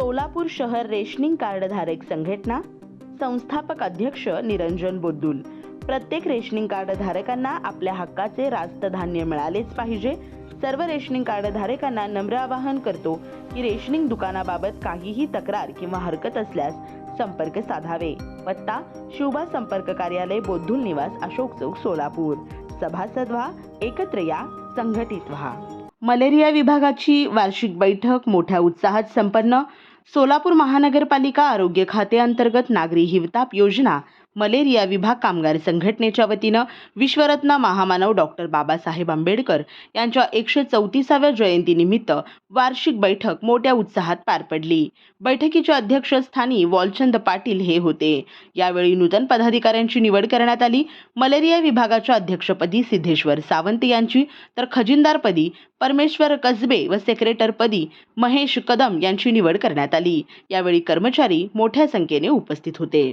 सोलापूर शहर रेशनिंग कार्डधारक संघटना संस्थापक अध्यक्ष निरंजन बोद्दुल. प्रत्येक रेशनिंग कार्डधारकांना आपल्या हक्काचे रास्त धान्य मिळालेच पाहिजे. सर्व रेशनिंग कार्डधारकांना नम्र आवाहन करतो की रेशनिंग दुकानाबाबत काहीही तक्रार किंवा हरकत असल्यास संपर्क साधावे. पत्ता शुभा संपर्क कार्यालय बोद्धुल निवास अशोक चौक सोलापूर. सभासद व्हा एकत्र या संघटित व्हा. मलेरिया विभागाची वार्षिक बैठक मोठ्या उत्साहात संपन्न. सोलापूर महानगरपालिका आरोग्य खाते अंतर्गत नागरी हिवताप योजना मलेरिया विभाग कामगार संघटनेच्या वतीनं विश्वरत्न महामानव डॉक्टर बाबासाहेब आंबेडकर यांच्या एकशे चौतीसाव्या जयंतीनिमित्त वार्षिक बैठक मोठ्या उत्साहात पार पडली. बैठकीच्या अध्यक्षस्थानी वॉलचंद पाटील हे होते. यावेळी नूतन पदाधिकाऱ्यांची निवड करण्यात आली. मलेरिया विभागाच्या अध्यक्षपदी सिद्धेश्वर सावंत यांची तर खजिनदारपदी परमेश्वर कसबे व सेक्रेटरपदी महेश कदम यांची निवड करण्यात आली. यावेळी कर्मचारी मोठ्या संख्येने उपस्थित होते.